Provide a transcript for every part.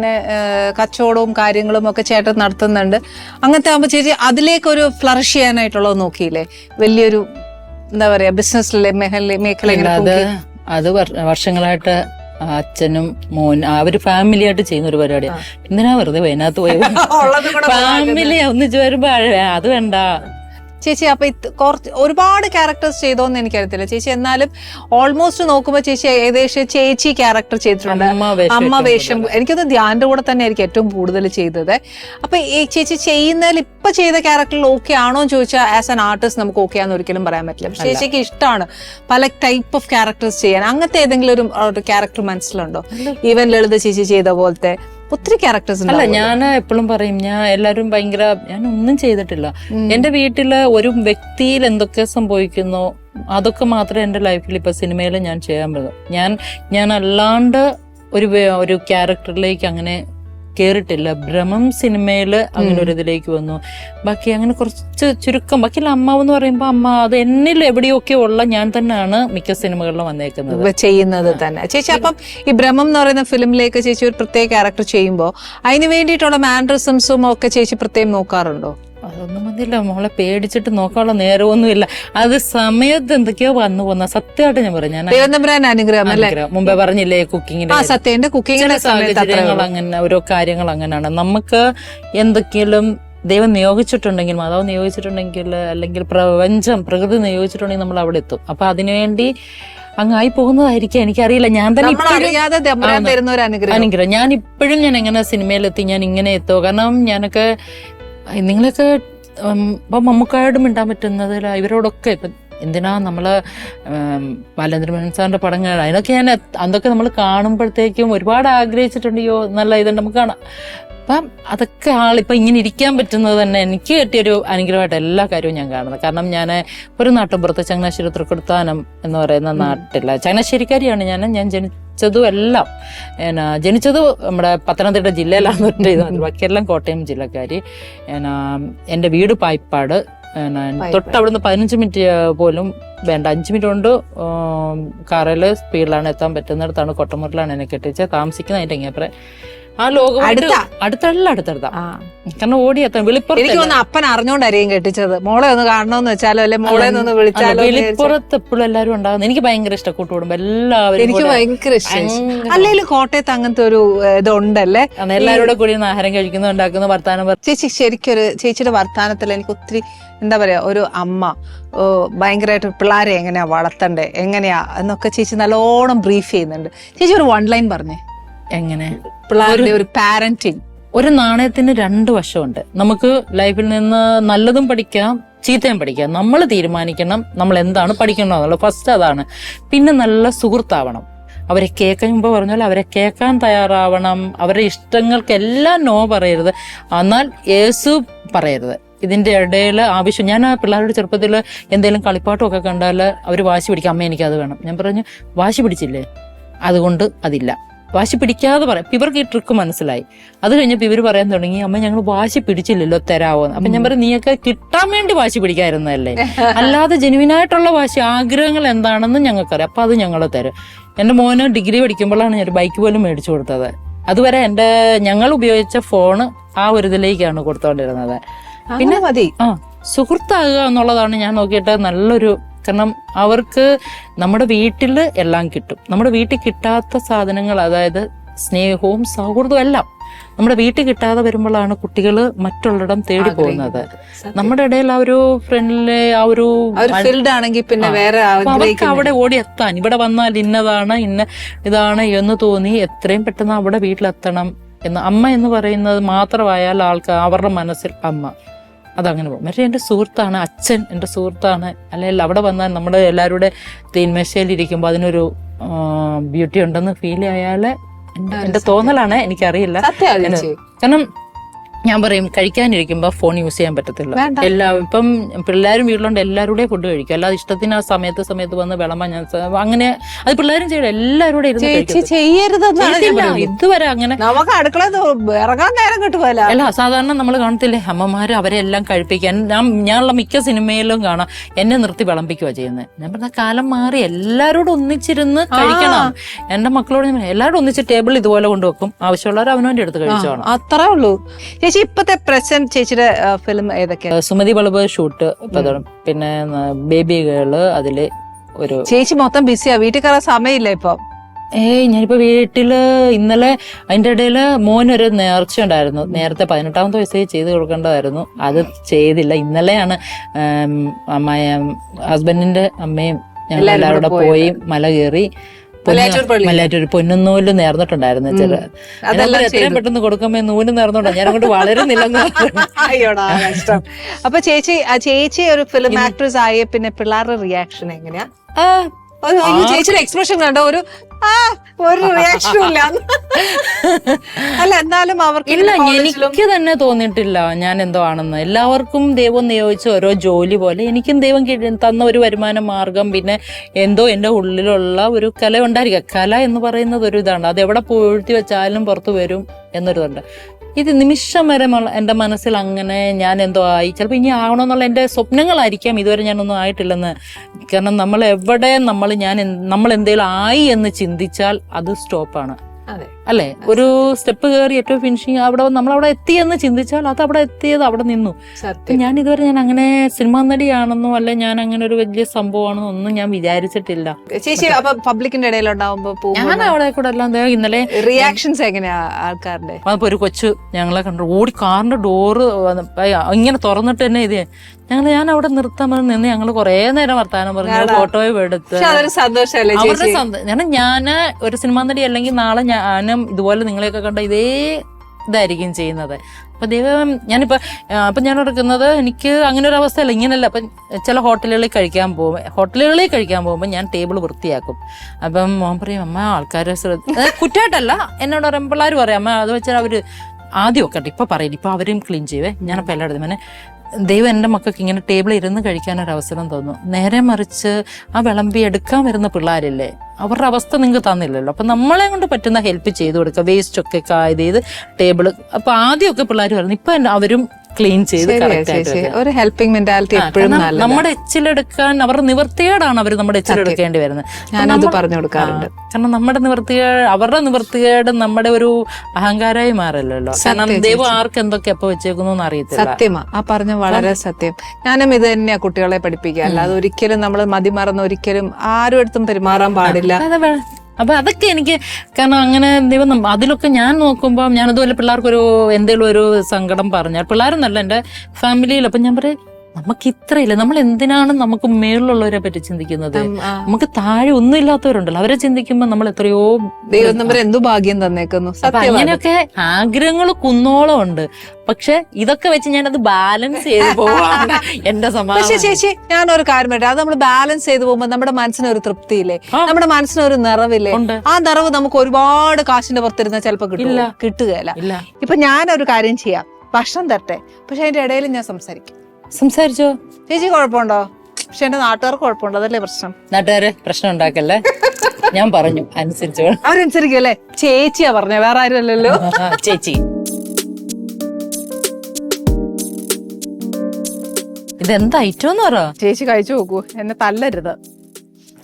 പിന്നെ, കച്ചവടവും കാര്യങ്ങളും ഒക്കെ ചേട്ടൻ നടത്തുന്നുണ്ട്. അങ്ങനത്തെ ആകുമ്പോൾ ചേച്ചി അതിലേക്കൊരു ഫ്ലറിഷ് ചെയ്യാനായിട്ടുള്ളത് നോക്കിയില്ലേ? വലിയൊരു എന്താ പറയാ ബിസിനസ്സിലെ മേഖല മേഖല അത് വർഷങ്ങളായിട്ട് അച്ഛനും മോൻ അവർ ഫാമിലി ആയിട്ട് ചെയ്യുന്ന ഒരു പരിപാടിയാണ് എന്തിനാ വെറുതെ വയനാത്ത് പോയി? ഉള്ളത് കൂടെ ഫാമിലി ഒന്നിച്ച് വരുമ്പോ അത് വേണ്ട. ചേച്ചി അപ്പൊ കുറച്ച് ഒരുപാട് ക്യാരക്ടേഴ്സ് ചെയ്തോന്ന് എനിക്കറിയത്തില്ല. ചേച്ചി എന്നാലും ഓൾമോസ്റ്റ് നോക്കുമ്പോ ചേച്ചി ഏകദേശം ചേച്ചി ക്യാരക്ടർ ചെയ്തിട്ടുണ്ട്. അമ്മ വേഷം എനിക്കത് ധ്യാന്റെ കൂടെ തന്നെ ആയിരിക്കും ഏറ്റവും കൂടുതൽ ചെയ്തത്. അപ്പൊ ഈ ചേച്ചി ചെയ്യുന്നതിൽ ഇപ്പൊ ചെയ്ത ക്യാരക്ടറിൽ ഓക്കെ ആണോ എന്ന് ചോദിച്ചാൽ ആസ് ആൻ ആർട്ടിസ്റ്റ് നമുക്ക് ഓക്കെ ആണെന്ന് ഒരിക്കലും പറയാൻ പറ്റില്ല. പക്ഷെ ചേച്ചിക്ക് ഇഷ്ടമാണ് പല ടൈപ്പ് ഓഫ് ക്യാരക്ടേഴ്സ് ചെയ്യാൻ. അങ്ങനത്തെ ഏതെങ്കിലും ഒരു ക്യാരക്ടർ മനസ്സിലുണ്ടോ? ഈവൻ ലളിത ചേച്ചി ചെയ്ത പോലത്തെ ഒത്തിരി ക്യാരക്ടേഴ്സ് അല്ല ഞാൻ എപ്പോഴും പറയും ഞാൻ എല്ലാവരും ഭയങ്കര ഞാൻ ഒന്നും ചെയ്തിട്ടില്ല. എന്റെ വീട്ടിൽ ഒരു വ്യക്തിയിൽ എന്തൊക്കെ സംഭവിക്കുന്നോ അതൊക്കെ മാത്രമേ എന്റെ ലൈഫിൽ ഇപ്പൊ സിനിമയിൽ ഞാൻ ചെയ്യാൻ പറ്റും. ഞാൻ ഞാൻ അല്ലാണ്ട് ഒരു ഒരു ക്യാരക്ടറിലേക്ക് അങ്ങനെ കേറിട്ടില്ല ഭ്രമം സിനിമയിൽ അങ്ങനെ ഒരു ഇതിലേക്ക് വന്നു. ബാക്കി അങ്ങനെ കുറച്ച് ചുരുക്കം. ബാക്കി അമ്മാവ് എന്ന് പറയുമ്പോൾ അമ്മ അത് എന്നിൽ എവിടെയൊക്കെ ഉള്ള ഞാൻ തന്നെയാണ് മിക്ക സിനിമകളിലും വന്നേക്കുന്നത്. ചെയ്യുന്നത് തന്നെ. ചേച്ചി അപ്പം ഈ ഭ്രമം എന്ന് പറയുന്ന ഫിലിമിലേക്ക് ചേച്ചി ഒരു പ്രത്യേക ക്യാരക്ടർ ചെയ്യുമ്പോൾ അതിന് വേണ്ടിയിട്ടുള്ള മാൻഡറിസംസും ഒക്കെ ചേച്ചി പ്രത്യേകം നോക്കാറുണ്ടോ? അതൊന്നും മതിയല്ല മോളെ പേടിച്ചിട്ട് നോക്കാനുള്ള നേരമൊന്നുമില്ല. അത് സമയത്ത് എന്തൊക്കെയോ വന്നു പോന്ന സത്യമായിട്ട് ഞാൻ പറഞ്ഞു ഞാൻ അനുഗ്രഹം അല്ലേ? മുമ്പേ പറഞ്ഞില്ലേ കുക്കിങ്ങിന്റെ സത്യന്റെ കുക്കിങ്ങിന്റെ സാഹചര്യങ്ങൾ അങ്ങനെ ഓരോ കാര്യങ്ങൾ അങ്ങനെയാണ്. നമുക്ക് എന്തൊക്കെയും ദൈവം നിയോഗിച്ചിട്ടുണ്ടെങ്കിൽ മാതാവ് നിയോഗിച്ചിട്ടുണ്ടെങ്കിൽ അല്ലെങ്കിൽ പ്രപഞ്ചം പ്രകൃതി നിയോഗിച്ചിട്ടുണ്ടെങ്കിൽ നമ്മൾ അവിടെ എത്തും. അപ്പൊ അതിനുവേണ്ടി അങ്ങായി പോകുന്നതായിരിക്കും. എനിക്കറിയില്ല. ഞാൻ തന്നെ അനുഗ്രഹം. ഞാൻ ഇപ്പോഴും ഞാൻ എങ്ങനെ സിനിമയിലെത്തി ഞാൻ ഇങ്ങനെ എത്തുമോ കാരണം ഞാനൊക്കെ നിങ്ങളൊക്കെ ഇപ്പൊ മമ്മൂക്കായോട് മിണ്ടാൻ പറ്റുന്നതിൽ ഇവരോടൊക്കെ ഇപ്പം എന്തിനാ നമ്മൾ ബാലേന്ദ്രമേനോൻ സാറിന്റെ പടങ്ങൾ അതിനൊക്കെ ഞാൻ അതൊക്കെ നമ്മൾ കാണുമ്പോഴത്തേക്കും ഒരുപാട് ആഗ്രഹിച്ചിട്ടുണ്ടെയോ നല്ല ഇതുണ്ട് നമുക്ക് കാണാം. അപ്പം അതൊക്കെ ആൾ ഇപ്പം ഇങ്ങനെ ഇരിക്കാൻ പറ്റുന്നത് തന്നെ എനിക്ക് കിട്ടിയൊരു അനുഗ്രഹമായിട്ട് എല്ലാ കാര്യവും ഞാൻ കാണുന്നത്. കാരണം ഞാൻ ഒരു നാട്ടുമ്പുറത്ത് ചങ്ങനാശ്ശേരി തൃക്കൊടുത്താനം എന്ന് പറയുന്ന നാട്ടില ചങ്ങനാശ്ശേരിക്കാരിയാണ് ഞാൻ ഞാൻ ജനിച്ചതും എല്ലാം എന്നാ ജനിച്ചത് നമ്മുടെ പത്തനംതിട്ട ജില്ലയിലാണ് ഒറ്റ ഇത് ബാക്കിയെല്ലാം കോട്ടയം ജില്ലക്കാരി. എന്നാ എന്റെ വീട് പായ്പാട്. തൊട്ടവിടുന്ന് തൊട്ട് അവിടുന്ന് പതിനഞ്ച് മിനിറ്റ് പോലും വേണ്ട. അഞ്ച് മിനിറ്റ് കൊണ്ട് കാറിൽ സ്പീഡിലാണ് എത്താൻ പറ്റുന്നിടത്താണ് കൊട്ടമുറിലാണ് എന്നെ കെട്ടിച്ച് താമസിക്കുന്നത് അതിന്റെ ഇങ്ങനെ ആ ലോകം അടുത്താ? അടുത്തല്ല അടുത്തടുത്താ. കാരണം ഓടി എത്താൻ എനിക്ക് വെളിപ്പുറത്ത് തോന്നുന്നു അപ്പൻ അറിഞ്ഞോണ്ടായിരിക്കും കെട്ടിച്ചത്. മോളെ ഒന്ന് കാണണമെന്ന് വെച്ചാലോ അല്ലെ മോളെ ഒന്ന് വിളിച്ചാലോ വെളിപ്പുറത്ത് എപ്പോഴും എല്ലാവരും ഉണ്ടാകുന്നു എനിക്ക് ഭയങ്കര ഇഷ്ടം കൂട്ടുകൂടുമ്പോ എല്ലാവരും എനിക്ക് ഭയങ്കര ഇഷ്ടം. അല്ലെങ്കിൽ കോട്ടയത്ത് അങ്ങനത്തെ ഒരു ഇതുണ്ടല്ലേ? കാരണം കൂടി ആഹാരം കഴിക്കുന്നു ഉണ്ടാക്കുന്നു വർത്താനം ചേച്ചി ശരിക്കൊരു ചേച്ചിയുടെ വർത്താനത്തിൽ എനിക്ക് ഒത്തിരി എന്താ പറയാ ഒരു അമ്മ ഭയങ്കരമായിട്ട് പിള്ളേരെ എങ്ങനെയാ വളർത്തണ്ടേ എങ്ങനെയാ എന്നൊക്കെ ചേച്ചി നല്ലോണം ബ്രീഫ് ചെയ്യുന്നുണ്ട്. ചേച്ചി ഒരു വൺ ലൈൻ പറഞ്ഞേ. എങ്ങനെ? പിള്ളേരുടെ ഒരു പാരന്റിങ്. ഒരു നാണയത്തിന് രണ്ട് വശമുണ്ട്. നമുക്ക് ലൈഫിൽ നിന്ന് നല്ലതും പഠിക്കാം ചീത്തയും പഠിക്കാം. നമ്മൾ തീരുമാനിക്കണം നമ്മൾ എന്താണ് പഠിക്കണം എന്നുള്ളത്. ഫസ്റ്റ് അതാണ്. പിന്നെ നല്ല സുഹൃത്താവണം. അവരെ കേൾക്കാൻ മുമ്പ് പറഞ്ഞാൽ അവരെ കേൾക്കാൻ തയ്യാറാവണം. അവരുടെ ഇഷ്ടങ്ങൾക്കെല്ലാം നോ പറയരുത്. എന്നാൽ യേസു പറയരുത്. ഇതിന്റെ ഇടയിൽ ആവശ്യം. ഞാൻ ആ പിള്ളേരുടെ ചെറുപ്പത്തിൽ എന്തെങ്കിലും കളിപ്പാട്ടമൊക്കെ കണ്ടാൽ അവർ വാശി പിടിക്കും. അമ്മ എനിക്കത് വേണം. ഞാൻ പറഞ്ഞു വാശി പിടിച്ചില്ലേ? അതുകൊണ്ട് അതില്ല. വാശി പിടിക്കാതെ പറയാം. ഇവർക്ക് ഈ ട്രിക്ക് മനസ്സിലായി. അത് കഴിഞ്ഞപ്പോൾ ഇവർ പറയാൻ തുടങ്ങി അമ്മ ഞങ്ങൾ വാശി പിടിച്ചില്ലല്ലോ തരാവോ. അപ്പൊ ഞാൻ പറയും നീയൊക്കെ കിട്ടാൻ വേണ്ടി വാശി പിടിക്കായിരുന്നല്ലേ അല്ലാതെ ജെനുവിനായിട്ടുള്ള വാശി ആഗ്രഹങ്ങൾ എന്താണെന്ന് ഞങ്ങൾക്കറിയാം. അപ്പൊ അത് ഞങ്ങൾ തരും. എന്റെ മോന് ഡിഗ്രി പഠിക്കുമ്പോഴാണ് ഞാൻ ഒരു ബൈക്ക് പോലും മേടിച്ചു കൊടുത്തത്. അതുവരെ എന്റെ ഞങ്ങൾ ഉപയോഗിച്ച ഫോണ് ആ ഒരു ഇതിലേക്കാണ് കൊടുത്തോണ്ടിരുന്നത്. പിന്നെ മതി. ആ സുഹൃത്താകുക എന്നുള്ളതാണ് ഞാൻ നോക്കിയിട്ട് നല്ലൊരു കാരണം അവർക്ക് നമ്മുടെ വീട്ടിൽ എല്ലാം കിട്ടും. നമ്മുടെ വീട്ടിൽ കിട്ടാത്ത സാധനങ്ങൾ അതായത് സ്നേഹവും സൗഹൃദവും എല്ലാം നമ്മുടെ വീട്ടിൽ കിട്ടാതെ വരുമ്പോഴാണ് കുട്ടികൾ മറ്റുള്ളിടം തേടി പോകുന്നത്. നമ്മുടെ ഇടയിൽ ആ ഒരു ഫ്രണ്ടിലെ ആ ഒരു ഫീൽഡ് ആണെങ്കിൽ പിന്നെ വേറെ അവർക്ക് അവിടെ ഓടി എത്താൻ ഇവിടെ വന്നാൽ ഇന്നതാണ് ഇന്ന ഇതാണ് എന്ന് തോന്നി എത്രയും പെട്ടെന്ന് അവിടെ വീട്ടിലെത്തണം എന്ന്. അമ്മ എന്ന് പറയുന്നത് മാത്രമായാൽ ആൾക്ക് അവരുടെ മനസ്സിൽ അമ്മ. അതങ്ങനെ പോകും. പക്ഷേ എന്റെ സുഹൃത്താണ് അച്ഛൻ എന്റെ സുഹൃത്താണ്. അല്ലെങ്കിൽ അവിടെ വന്നാൽ നമ്മുടെ എല്ലാവരുടെ തീന്മേശയിൽ ഇരിക്കുമ്പോൾ അതിനൊരു ബ്യൂട്ടി ഉണ്ടെന്ന് ഫീൽ ആയാൽ എന്റെ തോന്നലാണ് എനിക്കറിയില്ല. കാരണം ഞാൻ പറയും കഴിക്കാനിരിക്കുമ്പോ ഫോൺ യൂസ് ചെയ്യാൻ പറ്റത്തില്ല. എല്ലാ ഇപ്പം പിള്ളേരും വീട്ടിലുണ്ട് എല്ലാവരുടെ ഫുഡ് കഴിക്കും. അല്ലാതെ ഇഷ്ടത്തിന് ആ സമയത്ത് സമയത്ത് വന്ന് വിളമ്പാൻ ഞാൻ അങ്ങനെ അത് പിള്ളേരും ചെയ്യണം എല്ലാവരും. ഇതുവരെ അങ്ങനെ നമുക്ക് അടുക്കള ഇറങ്ങാൻ നേരം കിട്ടുമല്ല. അല്ല സാധാരണ നമ്മൾ കാണത്തില്ലേ? അമ്മമാര് അവരെ എല്ലാം കഴിപ്പിക്കാൻ. ഞാൻ ഞാനുള്ള മിക്ക സിനിമയിലും കാണാം. എന്നെ നിർത്തി വിളമ്പിക്കുക ചെയ്യുന്നത് ഞാൻ പറഞ്ഞ കാലം മാറി എല്ലാവരോടും ഒന്നിച്ചിരുന്ന് കഴിക്കണം. എന്റെ മക്കളോട് ഞാൻ എല്ലാവരും ഒന്നിച്ച് ടേബിൾ ഇതുപോലെ കൊണ്ടുവെക്കും ആവശ്യമുള്ളവർ അവനവന്റെ അടുത്ത് കഴിച്ചോണം അത്രേ ഉള്ളൂ. ചേച്ചി ഇപ്പത്തെ പ്രസന്റ് ചേച്ചിയുടെ ഫിലിം ഏതൊക്കെയാണ് സുമതി ബളബ് ഷൂട്ട്. പിന്നെ ബേബി ഗേൾ അതിൽ ഒരു ചേച്ചി മൊത്തം ബിസിയാ. വീട്ടിൽ കയറാൻ സമയമില്ല ഇപ്പൊ? ഏയ് ഞാനിപ്പോ വീട്ടിൽ ഇന്നലെ അതിന്റെ ഇടയിൽ മോനൊരു നേർച്ച ഉണ്ടായിരുന്നു. നേരത്തെ പതിനെട്ടാമത്തെ വയസ്സിൽ ചെയ്ത് കൊടുക്കേണ്ടതായിരുന്നു. അത് ചെയ്തില്ല. ഇന്നലെയാണ് അമ്മായ ഹസ്ബൻഡിന്റെ അമ്മയും ഞങ്ങൾ എല്ലാവരും കൂടെ പോയി മല കയറി. മലയാറ്റൂർ പൊന്നുനൂൽ നേർന്നിട്ടുണ്ടായിരുന്നു. ചില അതെല്ലാം എത്രയും പെട്ടെന്ന് കൊടുക്കുമ്പോ നൂൽ നേർന്നോണ്ടാ? ഞാൻ അങ്ങോട്ട് വളരുന്നില്ലെന്ന് അപ്പൊ ചേച്ചി ചേച്ചി ഒരു ഫിലിം ആക്ട്രസ് ആയ പിന്നെ പിള്ളേരുടെ റിയാക്ഷൻ എങ്ങനെയാ? ചേച്ചിയുടെ എക്സ്പ്രഷൻ കണ്ടോ? ഒരു ആ ഒരു റിയാക്ഷനും ഇല്ല. അല്ല എന്നാലും അവർക്ക് ഇല്ല എനിക്ക് തന്നെ തോന്നിയിട്ടില്ല ഞാൻ എന്തോ ആണെന്ന്. എല്ലാവർക്കും ദൈവം നിയോഗിച്ച ഓരോ ജോലി പോലെ എനിക്കും ദൈവം തന്ന ഒരു വരുമാന മാർഗം പിന്നെ എന്തോ എന്റെ ഉള്ളിലുള്ള ഒരു കല ഉണ്ടായിരിക്കുക കല എന്ന് പറയുന്നത് ഒരു ഇതാണ്. അത് എവിടെ പൂഴ്ത്തി വെച്ചാലും പുറത്തു വരും എന്നൊരിതുണ്ട്. ഇത് നിമിഷം വരെ എന്റെ മനസ്സിൽ അങ്ങനെ ഞാൻ എന്തോ ആയി. ചിലപ്പോൾ ഇനി ആവണമെന്നുള്ള എന്റെ സ്വപ്നങ്ങളായിരിക്കാം. ഇതുവരെ ഞാനൊന്നും ആയിട്ടില്ലെന്ന്. കാരണം നമ്മൾ എവിടെ നമ്മൾ ഞാൻ നമ്മൾ എന്തെങ്കിലും ആയി എന്ന് ചിന്തിച്ചാൽ അത് സ്റ്റോപ്പാണ്. അതെ. അല്ലെ? ഒരു സ്റ്റെപ്പ് കയറി ഏറ്റവും ഫിനിഷിങ് അവിടെ നമ്മൾ അവിടെ എത്തിയെന്ന് ചിന്തിച്ചാൽ അത് അവിടെ എത്തിയത് അവിടെ നിന്നു. ഞാൻ ഇതുവരെ ഞാൻ അങ്ങനെ സിനിമാ നടിയാണെന്നോ അല്ലെ ഞാൻ അങ്ങനെ ഒരു വലിയ സംഭവമാണെന്നോ ഒന്നും ഞാൻ വിചാരിച്ചിട്ടില്ല. ചേച്ചി അപ്പൊ പബ്ലിക്കിന്റെ ഇടയിൽ ഞാൻ അവിടെ കൂടെ എല്ലാം ഇന്നലെ റിയാക്ഷൻസ് എങ്ങനെയാ ആൾക്കാരുടെ? അപ്പൊ ഒരു കൊച്ചു ഞങ്ങളെ കണ്ടു. ഓടി കാറിന്റെ ഡോറ് ഇങ്ങനെ തുറന്നിട്ട് തന്നെ ഇത് ഞങ്ങൾ ഞാൻ അവിടെ നിർത്താൻ പറഞ്ഞ് നിന്ന് ഞങ്ങൾ കുറേ നേരം വർത്താനം പറഞ്ഞു. ഫോട്ടോയും എടുത്ത്. അവരുടെ സന്തോഷം ഞാൻ ഞാൻ ഞാൻ ഒരു സിനിമാ നടി അല്ലെങ്കിൽ നാളെ ഞാനും ഇതുപോലെ നിങ്ങളെയൊക്കെ കണ്ട ഇതേ ഇതായിരിക്കും ചെയ്യുന്നത്. അപ്പൊ ദൈവം ഞാനിപ്പോ അപ്പം ഞാൻ എടുക്കുന്നത് എനിക്ക് അങ്ങനെ ഒരു അവസ്ഥയല്ല. ഇങ്ങനെയല്ല അപ്പൊ ചില ഹോട്ടലുകളിൽ കഴിക്കാൻ പോകും ഹോട്ടലുകളിൽ കഴിക്കാൻ പോകുമ്പോൾ ഞാൻ ടേബിൾ വൃത്തിയാക്കും. അപ്പം മോൻ പറയും അമ്മ ആൾക്കാരെ ശ്രദ്ധ കുറ്റമായിട്ടല്ല എന്നോട് പറയും പിള്ളേർ പറയും അമ്മ അത് വെച്ചാൽ അവർ ആദ്യം ഒക്കെ ഇപ്പൊ പറയില്ല ഇപ്പൊ അവരും ക്ലീൻ ചെയ്യുവേ. ഞാനപ്പോ എല്ലായിടത്തും പിന്നെ ദൈവം എന്റെ മക്കൾക്ക് ഇങ്ങനെ ടേബിളിൽ ഇരുന്ന് കഴിക്കാനൊരു അവസരം തന്നു. നേരെ മറിച്ച് ആ വിളമ്പി എടുക്കാൻ വരുന്ന പിള്ളേരില്ലേ അവരുടെ അവസ്ഥ നിങ്ങൾക്ക് തന്നില്ലല്ലോ. അപ്പം നമ്മളെ കൊണ്ട് പറ്റുന്ന ഹെൽപ്പ് ചെയ്ത് കൊടുക്കുക. വേസ്റ്റൊക്കെ ഇത് ചെയ്ത് ടേബിൾ അപ്പോൾ ആദ്യമൊക്കെ പിള്ളേർ പറഞ്ഞു ഇപ്പം അവരും ക്ലീൻ ചെയ്ത് ഒരു ഹെൽപ്പിംഗ് മെന്റാലിറ്റി എപ്പോഴും നമ്മുടെ എച്ചിലെടുക്കാൻ അവരുടെ നിവൃത്തികേടാണ് അവർ നമ്മുടെ എച്ചിലെടുക്കേണ്ടി വരുന്നത്. ഞാനത് പറഞ്ഞു കൊടുക്കാറുണ്ട്. കാരണം നമ്മുടെ നിവൃത്തികേട് അവരുടെ നിവൃത്തികേട് നമ്മുടെ ഒരു അഹങ്കാരമായി മാറില്ലല്ലോ. കാരണം ദൈവം ആർക്ക് എന്തൊക്കെ എപ്പോ വെച്ചേക്കുന്നു അറിയത്തില്ല സത്യമാ ആ പറഞ്ഞ വളരെ സത്യം. ഞാനും ഇത് തന്നെയാ കുട്ടികളെ പഠിപ്പിക്കുക. അല്ലാതെ ഒരിക്കലും നമ്മൾ മതിമറന്ന് ഒരിക്കലും ആരും അടുത്തും പെരുമാറാൻ പാടില്ല. അതെ വേ- അപ്പൊ അതൊക്കെ എനിക്ക് കാരണം അങ്ങനെ ദൈവം അതിലൊക്കെ ഞാൻ നോക്കുമ്പോൾ ഞാനതുപോലെ പിള്ളേർക്കൊരു എന്തെങ്കിലും ഒരു സങ്കടം പറഞ്ഞാൽ പിള്ളേരെന്നല്ല എന്റെ ഫാമിലിയിൽ അപ്പം ഞാൻ പറയും നമുക്ക് ഇത്രയില്ല നമ്മൾ എന്തിനാണ് നമുക്ക് മേളിലുള്ളവരെ പറ്റി ചിന്തിക്കുന്നത്? നമുക്ക് താഴെ ഒന്നും ഇല്ലാത്തവരുണ്ടല്ലോ അവരെ ചിന്തിക്കുമ്പോൾ നമ്മൾ എത്രയോ ദൈവം എന്തു ഭാഗ്യം തന്നേക്കുന്നു. അങ്ങനെയൊക്കെ ആഗ്രഹങ്ങൾ കുന്നോളം ഉണ്ട് പക്ഷെ ഇതൊക്കെ വെച്ച് ഞാൻ അത് ബാലൻസ് ചെയ്ത് പോവാണ് എന്റെ സമാധാനം. ചേച്ചി ഞാനൊരു കാര്യം പറയാം അത് നമ്മൾ ബാലൻസ് ചെയ്ത് പോകുമ്പോൾ നമ്മുടെ മനസ്സിന് ഒരു തൃപ്തിയില്ലേ നമ്മുടെ മനസ്സിന് ഒരു നിറവില്ലേ ആ നിറവ് നമുക്ക് ഒരുപാട് കാശിന്റെ പുറത്തിരുന്ന ചിലപ്പോ കിട്ടില്ല കിട്ടുകയല്ല. ഇപ്പൊ ഞാനൊരു കാര്യം ചെയ്യാം. ഭക്ഷണം തരട്ടെ. പക്ഷെ അതിന്റെ ഇടയിൽ ഞാൻ സംസാരിക്കും. സംസാരിച്ചോ? ചേച്ചി കുഴപ്പമുണ്ടോ? പക്ഷെ എന്റെ നാട്ടുകാർക്ക് കുഴപ്പമുണ്ടോ. അതല്ലേ പ്രശ്നം? നാട്ടുകാര് പ്രശ്നം ഉണ്ടാക്കല്ലേ? ഞാൻ പറഞ്ഞു അനുസരിച്ചോ അവരനുസരിക്കല്ലേ? ചേച്ചിയാ പറഞ്ഞ വേറെ ആരും അല്ലല്ലോ. ചേച്ചി. ഇതെന്താ ഐറ്റം എന്ന് പറ? ചേച്ചി കഴിച്ചു നോക്കൂ. എന്നെ തല്ലരുത്.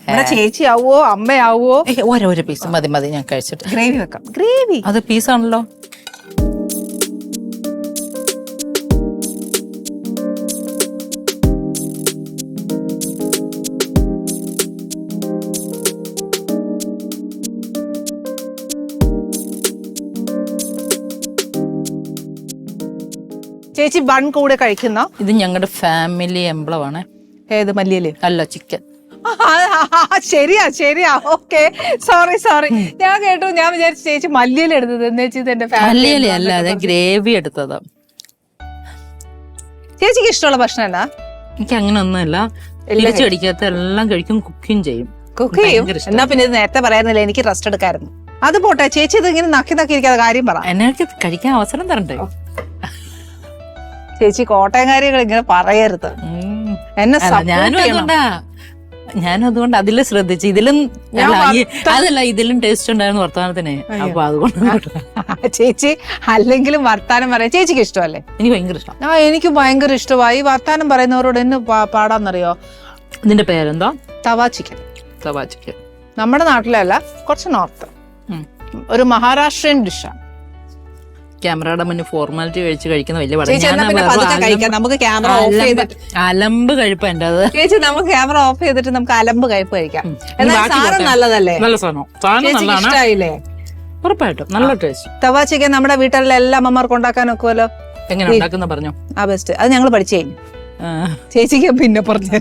ചേച്ചി ചേച്ചിയാവോ അമ്മയാവോ? ഏയ്, ഓരോ ഓരോ പീസ് മതി മതി ഞാൻ കഴിച്ചിട്ട്. ഗ്രേവി വെക്കാം. ഗ്രേവി അത് പീസാണല്ലോ ചേച്ചി ബൺ കൂടെ കഴിക്കുന്ന ഇത് ഞങ്ങളുടെ ഫാമിലി എംബ്ലം ആണ്. ഏത് മല്ലിയൽ? അല്ല ചിക്കൻ ശരിയാ ശരിയാ. ഓക്കെ സോറി സോറി ഞാൻ കേട്ടു ഞാൻ വിചാരിച്ചു ചേച്ചി മല്ലിയല എടുത്തത്. എന്ന് വെച്ചാൽ ഇത് എന്റെ ഫാമിലി മല്ലിയലി. അല്ലാതെ ഗ്രേവി എടുത്തതാ. ചേച്ചിക്ക് ഇഷ്ടമുള്ള ഭക്ഷണം എന്താ എനിക്ക് അങ്ങനെ ഒന്നുമല്ല. ഇലച്ചു അടിക്കാത്ത എല്ലാം കഴിക്കും കുക്കിംഗ് ചെയ്യും. കുക്ക് ചെയ്യും. എന്നാ പിന്നെ ഇത് നേരത്തെ പറയാനില്ല എനിക്ക് റെസ്റ്റ് എടുക്കായിരുന്നു. അത് പോട്ടെ ചേച്ചി ഇത് ഇങ്ങനെ നക്കി നക്കി ഇരിക്കാതെ കാര്യം പറ. എന്നെ കഴിക്കാൻ അവസരം തരണ്ടേ? ചേച്ചി കോട്ടയംകാരികൾ ഇങ്ങനെ പറയരുത്. എന്നെ ഞാനും. അതുകൊണ്ടാ. ഞാനും അതുകൊണ്ട്. അതിൽ ശ്രദ്ധിച്ചു. ഇതിലും അതല്ല ഇതിലും ടേസ്റ്റ് ഉണ്ടായിരുന്നു വർത്തമാനത്തിന്. അപ്പൊ അതുകൊണ്ട് ചേച്ചി അല്ലെങ്കിലും വർത്താനം പറയാം. ചേച്ചിക്ക് ഇഷ്ടമല്ലേ? എനിക്ക് ഭയങ്കര ഇഷ്ടം. ആ എനിക്ക് ഭയങ്കര ഇഷ്ടമായി വർത്താനം പറയുന്നവരോട് എന്ന് പാടാന്നറിയോ? ഇതിന്റെ പേരെന്താ? തവാ ചിക്കൻ. തവാ ചിക്കൻ. നമ്മുടെ നാട്ടിലല്ല കുറച്ച് നോർത്ത്. ഒരു മഹാരാഷ്ട്രൻ ഡിഷാണ്. ക്യാമറയുടെ മുന്നിൽ ഫോർമാലിറ്റി കഴിച്ച് കഴിക്കുന്ന വലിയ പടം. നമുക്ക് ക്യാമറ ഓഫ് ചെയ്തിട്ട് അലമ്പ് കഴിപ്പ് എന്റെ അത്. ചേച്ചി നമുക്ക് ക്യാമറ ഓഫ് ചെയ്തിട്ട് നമുക്ക് അലമ്പ് കഴിപ്പ് കഴിക്കാം. എന്നാൽ. നല്ലതല്ലേ? നല്ല സാധനം. ഉറപ്പായിട്ടും. നല്ല ടേസ്റ്റ് തവാ ചിക്കൻ നമ്മുടെ വീട്ടിലെ എല്ലാ അമ്മമാർക്കും ഉണ്ടാക്കാൻ ഒക്കുമല്ലോ എങ്ങനെ ഉണ്ടാക്കുന്ന പറഞ്ഞു? ആ ബെസ്റ്റ് അത് ഞങ്ങൾ പഠിച്ചു കഴിഞ്ഞു. ചേച്ചിക്ക് പിന്നെ പറഞ്ഞു